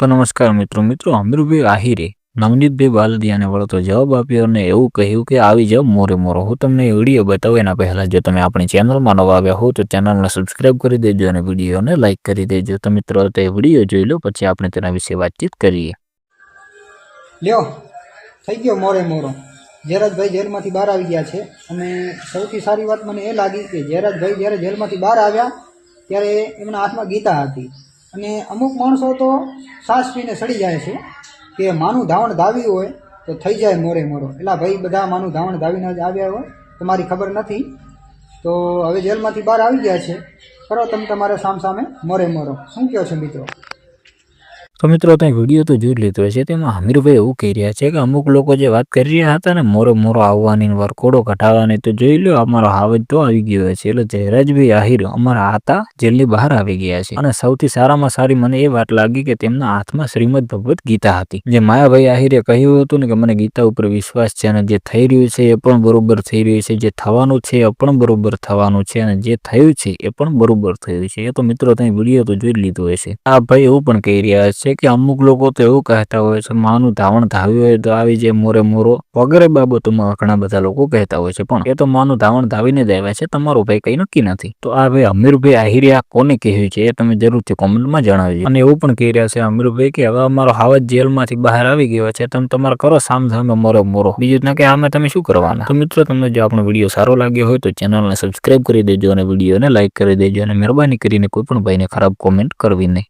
તો નમસ્કાર મિત્રો મિત્રો અમીરભાઈ આહિરે, નવનીતભાઈ બાલદિયાને વળતો જવાબ આપ્યો અને એવું કહ્યું કે આવી જાવ મોરે મોરો. હું તમને વીડિયો બતાવું, એના પહેલા જો તમે આપણી ચેનલમાં નવા આવ્યા હો, તો ચેનલને સબસ્ક્રાઇબ કરી દેજો અને વિડીયોને લાઇક કરી દેજો. તો મિત્રો, તે વીડિયો જોઈ લો, પછી આપણે તેના વિશે વાતચીત કરીએ. લ્યો, થઈ ગયો મોરે મોરો. જયરાજભાઈ જેલમાંથી બહાર આવી ગયા છે અને સૌથી સારી વાત મને એ લાગી કે જયરાજભાઈ જ્યારે જેલમાંથી બહાર આવ્યા, ત્યારે એમના હાથમાં ગીતા હતી. અને અમુક માણસો તો શ્વાસ પીને સડી જાય છે કે માનું ધાવણ ધાવ્યું હોય તો થઈ જાય મોરે મોરો. એટલા ભાઈ બધા માનું ધાવણ ધાવીને જ આવ્યા હોય, તમારી ખબર નથી. તો હવે જેલમાંથી બહાર આવી ગયા છે. કરો તમે તમારે સામ સામે મોરે મોરો. શું કહો છો મિત્રો? તો મિત્રો ત્યાં વીડિયો તો જોઈ લીધો છે તેમાં હમીરભાઈ એવું કહી રહ્યા છે કે અમુક લોકો જે વાત કરી રહ્યા હતા ને, મોરો મોરો આવવાની વરકોડો કઢાવવાની, તો જોઈ લો અમારો હાવજ તો આવી ગયો છે એટલે જયરાજભાઈ આહિર અમારા હતા જેલની બહાર આવી ગયા છે. અને સૌથી સારામાં સારી મને એ વાત લાગી કે તેમના હાથમાં શ્રીમદ ભગવત ગીતા હતી. જે માયાભાઈ આહિરે કહ્યું હતું ને કે મને ગીતા ઉપર વિશ્વાસ છે અને જે થઈ રહ્યું છે એ પણ બરોબર થઈ રહ્યું છે. જે થવાનું છે એ પણ બરોબર થવાનું છે અને જે થયું છે એ પણ બરોબર થયું છે. એ તો મિત્રો ત્યાં વીડિયો તો જોઈ લીધો હશે. આ ભાઈ એવું પણ કહી રહ્યા છે કે અમુક લોકો તો એવું કહેતા હોય છે, માનું ધાવણ ધાવ્યું હોય તો આવી જાય મોરે મોરો વગેરે બાબતોમાં ઘણા બધા લોકો કહેતા હોય છે. પણ એ તો માનું ધાવણ ધાવીને જ આવ્યા છે, તમારો ભાઈ કઈ નક્કી નથી. તો આ ભાઈ અમીરભાઈ આહિરિયા કોને કહ્યું છે એ તમે જરૂરથી કોમેન્ટમાં જણાવજો. અને એવું પણ કહી રહ્યા છે અમીરભાઈ કે હવે અમારો હાવજ જેલમાંથી બહાર આવી ગયો છે, તમે તમારે કરો સામ સામે મોરો મોરો. બીજું ના કે આમે તમે શું કરવાના? તો મિત્રો, તમને જો આપણો વીડિયો સારો લાગ્યો હોય તો ચેનલને સબસ્ક્રાઇબ કરી દેજો અને વિડીયોને લાઇક કરી દેજો અને મહેરબાની કરીને કોઈ પણ ભાઈને ખરાબ કોમેન્ટ કરવી નહીં.